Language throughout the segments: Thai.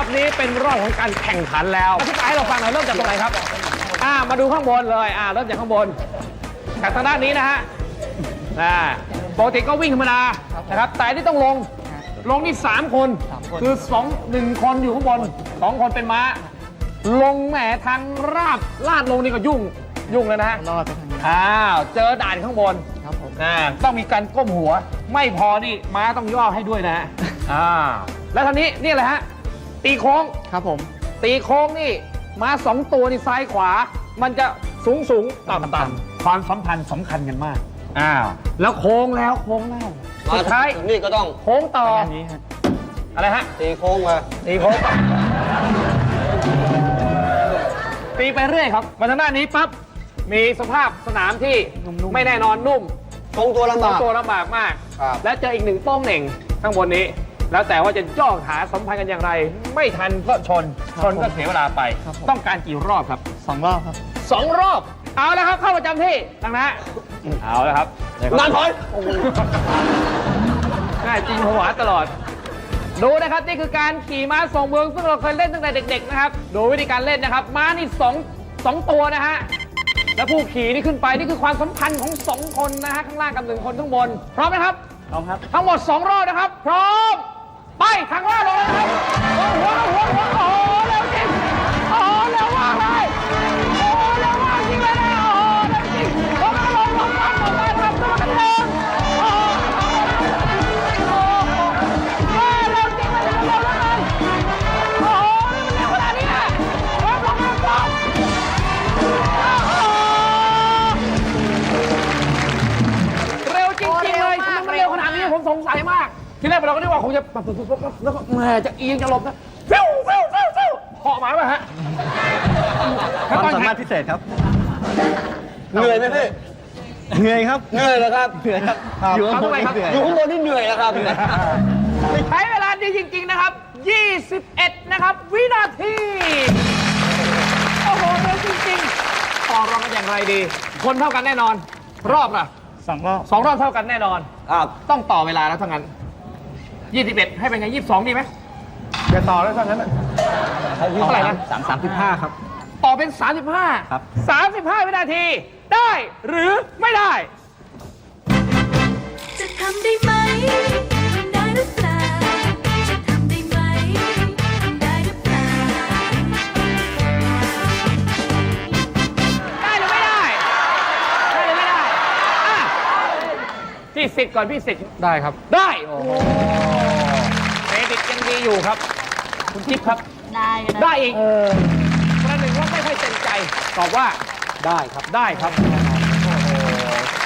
อบนี้เป็นรอบของการแข่งขันแล้วอธิบายให้เราฟังหน่อยเริ่มจากตรงไหนครับ อ่า มาดูข้างบนเลยอ่าเริ่มจากข้างบนจากทางด้านนี้นะฮะอ่าปกติก็วิ่งธรรมดานะครับ แต่นี่ต้องลง ลงนี่สามคน คือสองหนึ่งคนอยู่ข้างบนสองคนเป็นม้า ลงแหมทางราบลาดลงนี่ก็ยุ่งยุ่งแล้วนะฮะรอดไปทางนี้อ้าวเจอด่านข้างบนครับผมอ่าต้องมีการก้มหัว ไม่พอนี่ม้าต้องย่อให้ด้วยนะฮะอ่าแล้วทีนี้นี่แหละฮะ ตีโค้ง ครับผม ตีโค้งนี่ม้าสองตัวนี่ซ้ายขวา มันจะสูงสูงต่ำต่ำความสัมพันธ์สำคัญกันมาก อ้าว แล้วโค้งแล้วโค้งแล้วสุดท้ายถึงนี่ก็ต้องโค้งต่ออันนี้ฮะอะไรฮะ ตีโค้งมา ตีโค้งต่อตีไปเรื่อยครับ มาทางด้านนี้ปั๊บ มีสภาพสนามที่ไม่แน่นอนนุ่มทรงตัวลำต้บากตัวลำบากมากครับและเจออีกหนึ่งโป้งเหน่งข้างบนนี้ แล้วแต่ว่าจะย่อหาสัมพันธ์กันอย่างไร ไม่ทันก็ชน ชนก็เสียเวลาไปต้องการกี่รอบครับสองรอบครับ สองรอบ เอาแล้วครับเข้าประจำที่ดังนะเอาแล้วครับนานพอยง่ายจริงหัวตลอด ดูนะครับนี่คือการขี่ม้าส่งเมืองซึ่งเราเคยเล่นตั้งแต่เด็ก ๆ นะครับ ดูวิธีการเล่นนะครับ ม้านี่สองสองตัวนะฮะ แล้วผู้ขี่นี่ขึ้นไปนี่คือความสัมพันธ์ของสองคนนะฮะข้างล่างกับหนึ่งคนข้างบน พร้อมไหมครับ พร้อมครับ ทั้งหมด2รอบนะครับ พร้อม เร็วขนาดนี้ผมสงสัยมาก ทีแรกเราก็นึกว่าคงจะปั๊บปั๊บปั๊บปั๊บแล้วก็แหมจะเอียงจะหลบนะฟิวฟิวฟิวฟิวเหาะหมาป่ะฮะความสามารถพิเศษครับ เหนื่อยไหมพี่เหนื่อยครับเหนื่อยแล้วครับเหนื่อยครับอยู่ข้างบนนี่เหนื่อยอยู่ข้างบนนี่เหนื่อยแล้วครับใช้เวลาดีจริง ๆนะครับ 21 นะครับ วินาทีโอ้โหเร็วจริงๆต่อรองกันอย่างไรดี คนเท่ากันแน่นอน รอบล่ะ สองรอบสองรอบเท่ากันแน่นอนครับต้องต่อเวลาแล้วทั้งนั้น21ให้เป็นไง22ดีไหมอย่าต่อแล้วทั้งนั้น เท่าไหร่นะ สามสามสิบห้าครับ ต่อเป็น35ครับ35วินาที ได้หรือไม่ได้ จะทำได้ไหม สิทธิ์ก่อนพี่สิทธิ์ได้ครับ ได้โอ้โหเครดิตยังดีอยู่ครับ คุณจิ๊บครับ ได้ก็ได้ได้อีกประหนึ่งว่าไม่ค่อยเต็มใจตอบว่าได้ครับ ได้ครับโอ้โห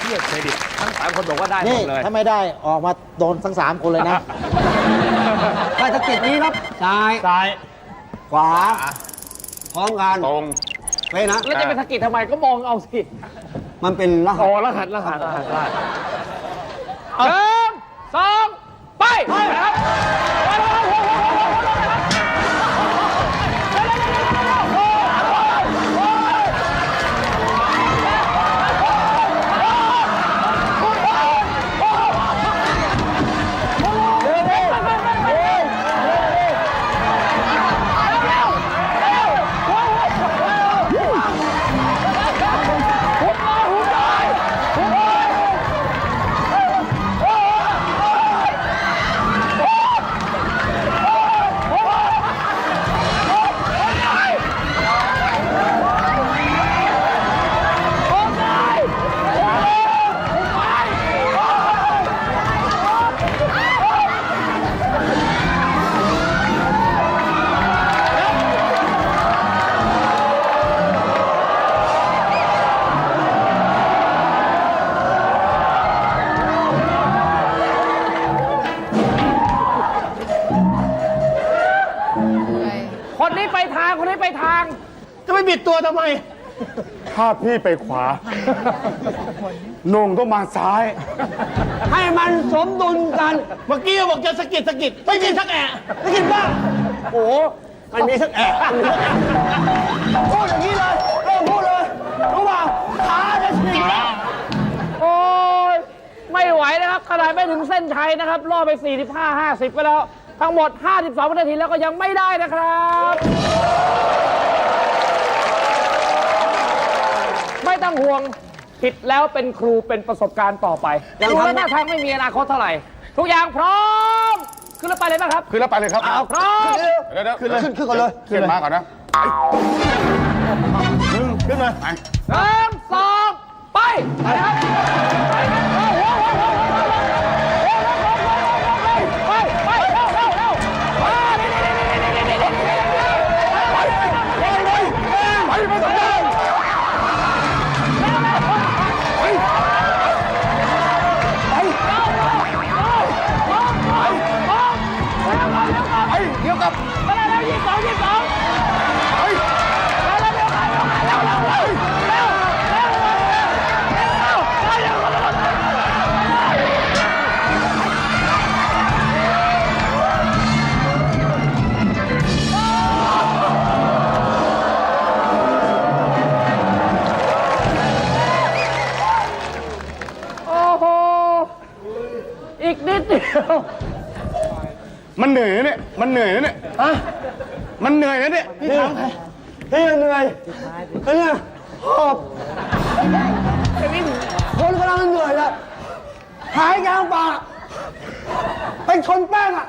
เทียบเครดิตทั้งสามคนบอกว่าได้หมนี่ดเลย ถ้าไม่ได้ออกมาโดนทั้งสามคนเลยนะ ไปตะเกียบนี้ครับ ซ้าย ซ้ายขวา พร้อมกันตรงไปนะ แล้วจะไปสะกิดทำไมก็มองเอาสิมันเป็นรหัโอ้สรหัสรหัสรหัสรหัส หนึ่งสองไปไปครับ บิดตัวทำไม ถ้าพี่ไปขวาโหนงก็มาซ้าย ให้มันสมดุลกัน เมื่อกี้บอกจะสะกิดสะกิดไม่มีสักแอะสะกิดบ้างโอ้โหมันมีสักแอะพูดอย่างนี้เลยเริ่มพูดเลยรู้เปล่าขาจะฉีกแล้วโอ้ยไม่ไหวนะครับขนาดไม่ถึงเส้นชัยนะครับล่อไป 45 50 ไปแล้ว ทั้งหมด 52วินาทีแล้วก็ยังไม่ได้นะครับ ต้องห่วงผิดแล้วเป็นครูเป็นประสบการณ์ต่อไปยังดูทำแล้วหน้าทางไม่มีอนาคตเท่าไหร่ ทุกอย่างพร้อม ขึ้นรถไปเลยบ้างครับคือแล้วไปเลยครับเอาพร้อมเดี๋ยวเดี๋ยวขึ้นเลยขึ้นขึ้นก่อนเลยขึ้นมาก่อนนะขึ้นมาไปหนึ่งสองไปไปครับไปครับ เดี๋ยวกับไปเร็วยี่สองยี่สองเร็วเร็วเร็วเร็วเร็วเร็วเร็วเร็วเร็วเร็วเร็วอีกนิดเดียว มันเหนื่อยนะเนี่ย มันเหนื่อยนะเนี่ยฮะมันเหนื่อยนะเนี่ยพี่ถามใครพี่เหนื่อยไอ้เนี่ยหอบคนกำลังเหนื่อยเลยหายกลางป่าไปชนแป้งอะ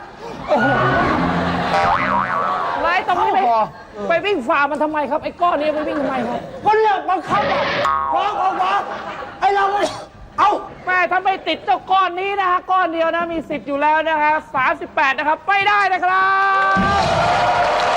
ไล่ตรงนี้ไปไปวิ่งฝ่ามันทำไมครับ ไอ้ก้อนนี้ไปวิ่งทำไมครับมันเนี่ยบังคับอะฟ้องออกมาไอ้เราไม่เอา แม่ถ้าไม่ติดเจ้าก้อนนี้นะฮะก้อนเดียวนะมีสิทธิ์อยู่แล้วนะฮะ38 นะครับ ไปได้นะครับ